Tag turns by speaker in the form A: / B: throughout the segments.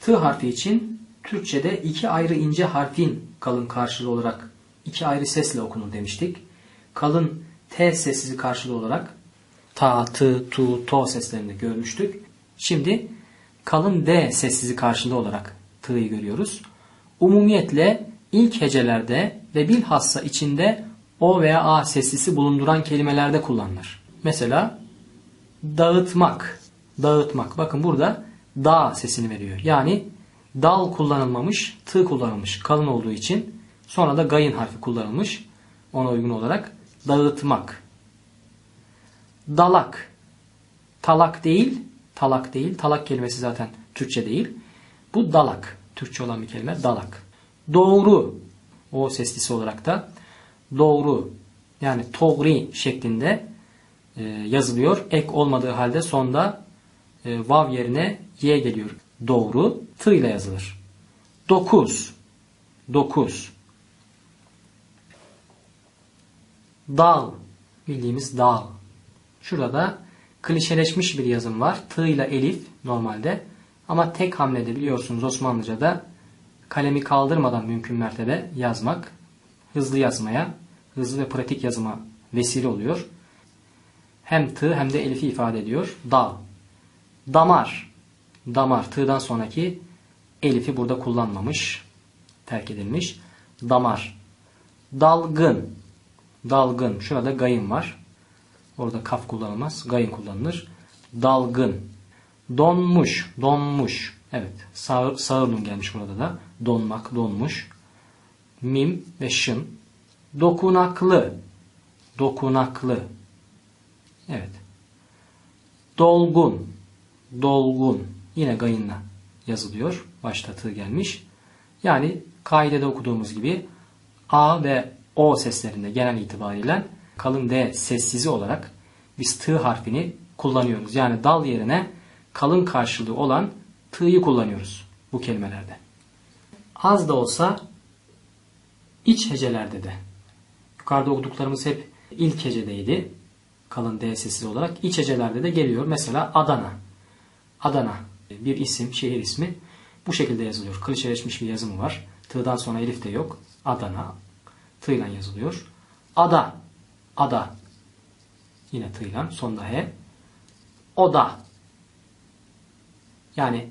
A: T harfi için Türkçe'de iki ayrı ince harfin kalın karşılığı olarak iki ayrı sesle okunur demiştik. Kalın T sessizi karşılığı olarak ta, tı, tu, to seslerini görmüştük. Şimdi kalın D sessizi karşılığı olarak t'yı görüyoruz. Umumiyetle ilk hecelerde ve bilhassa içinde o veya a sessisi bulunduran kelimelerde kullanılır. Mesela dağıtmak, dağıtmak. Bakın burada da sesini veriyor. Yani dal kullanılmamış, tı kullanılmış kalın olduğu için sonra da gayın harfi kullanılmış ona uygun olarak dağıtmak. Dalak. Talak değil, talak değil. Talak kelimesi zaten Türkçe değil. Bu dalak. Türkçe olan bir kelime dalak. Doğru. O seslisi olarak da doğru yani togri şeklinde e, yazılıyor. Ek olmadığı halde sonda e, vav yerine y geliyor. Doğru. T ile yazılır. Dokuz. Dokuz. Dal. Bildiğimiz dal. Şurada klişeleşmiş bir yazım var. T ile elif normalde. Ama tek hamlede biliyorsunuz Osmanlıca'da kalemi kaldırmadan mümkün mertebe yazmak hızlı yazmaya, hızlı ve pratik yazıma vesile oluyor. Hem tı hem de elifi ifade ediyor. Dal. Damar. Damar. Tığdan sonraki elifi burada kullanmamış. Terk edilmiş. Damar. Dalgın. Dalgın. Şurada gayın var. Orada kaf kullanılmaz. Gayın kullanılır. Dalgın. Donmuş. Donmuş. Evet. Sağır, gelmiş burada da. Donmak, donmuş. Mim ve şın. Dokunaklı. Dokunaklı. Evet. Dolgun. Dolgun. Yine gayınla yazılıyor. Başta tığ gelmiş. Yani kaidede okuduğumuz gibi A ve O seslerinde genel itibariyle kalın D sessizi olarak biz tığ harfini kullanıyoruz. Yani dal yerine kalın karşılığı olan tığ'yı kullanıyoruz bu kelimelerde. Az da olsa iç hecelerde de yukarıda okuduklarımız hep ilk hecedeydi. Kalın D sessiz olarak. iç hecelerde de geliyor. Mesela Adana. Adana bir isim, şehir ismi. Bu şekilde yazılıyor. Klişeleşmiş bir yazımı var. T'dan sonra elif de yok. Adana. T yazılıyor. Ada. Ada. Yine T. Sonda H. Oda. Yani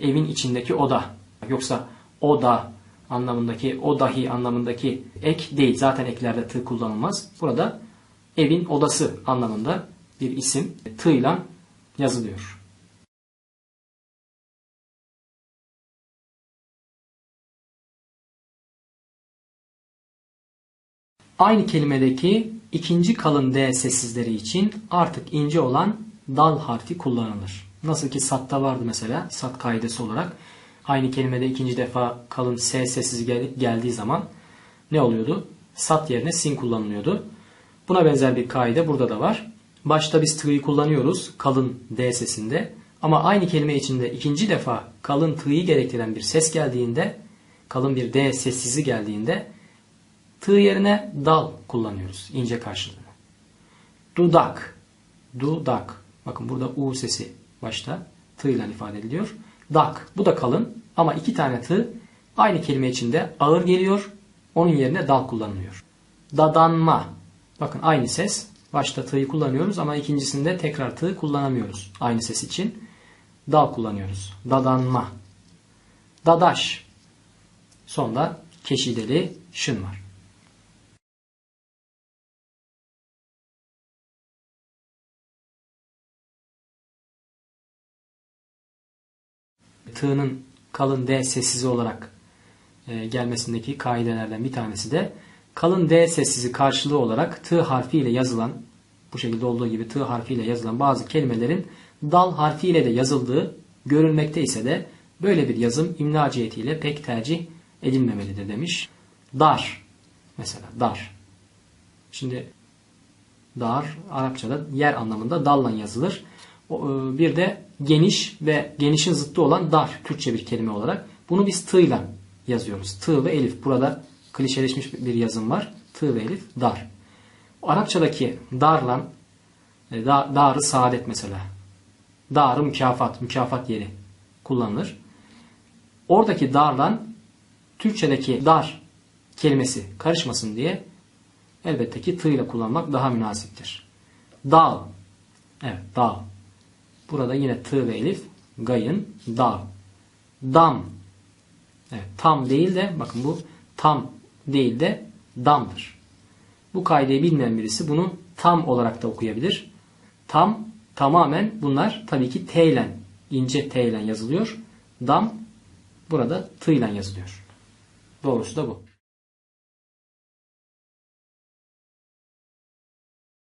A: evin içindeki oda. Yoksa oda anlamındaki, o dahi anlamındaki ek değil. Zaten eklerde tı kullanılmaz. Burada evin odası anlamında bir isim tı yazılıyor. Aynı kelimedeki ikinci kalın D sessizleri için artık ince olan dal harfi kullanılır. Nasıl ki satta vardı mesela sat kaidesi olarak. Aynı kelimede ikinci defa kalın S sessiz geldiği zaman ne oluyordu? Sat yerine sin kullanılıyordu. Buna benzer bir kaide burada da var. Başta biz tığ'yı kullanıyoruz kalın D sesinde. Ama aynı kelime içinde ikinci defa kalın tığ'yı gerektiren bir ses geldiğinde, kalın bir D sessizi geldiğinde tığ yerine dal kullanıyoruz ince karşılığını. Dudak, dudak. Bakın burada U sesi başta tığ ile ifade ediliyor. Dak. Bu da kalın ama iki tane tığ aynı kelime içinde ağır geliyor. Onun yerine dal kullanılıyor. Dadanma. Bakın aynı ses. Başta tığ'ı kullanıyoruz ama ikincisinde tekrar tığ kullanamıyoruz. Aynı ses için dal kullanıyoruz. Dadanma. Dadaş. Sonda keşideli şın var. Tığının kalın D sessizi olarak e, gelmesindeki kaidelerden bir tanesi de kalın D sessizi karşılığı olarak T harfiyle yazılan bu şekilde olduğu gibi T harfiyle yazılan bazı kelimelerin dal harfiyle de yazıldığı görülmekte ise de böyle bir yazım imla cihetiyle pek tercih edilmemelidir demiş. Dar mesela dar. Şimdi dar Arapçada yer anlamında dalla yazılır. E, bir de geniş ve genişin zıttı olan dar Türkçe bir kelime olarak. Bunu biz tığ ile yazıyoruz. Tığ ve elif. Burada klişeleşmiş bir yazım var. Tığ ve elif dar. Arapçadaki darla e, da, darı saadet mesela. Darı mükafat, mükafat yeri kullanılır. Oradaki darlan Türkçedeki dar kelimesi karışmasın diye elbette ki tığ ile kullanmak daha münasiptir. Dağ. Evet dağ. Burada yine tığ ve elif gayın dağ. Dam. Evet, tam değil de bakın bu tam değil de damdır. Bu kaideyi bilmeyen birisi bunu tam olarak da okuyabilir. Tam tamamen bunlar tabii ki T ile ince T ile yazılıyor. Dam burada tığ ile yazılıyor. Doğrusu da bu.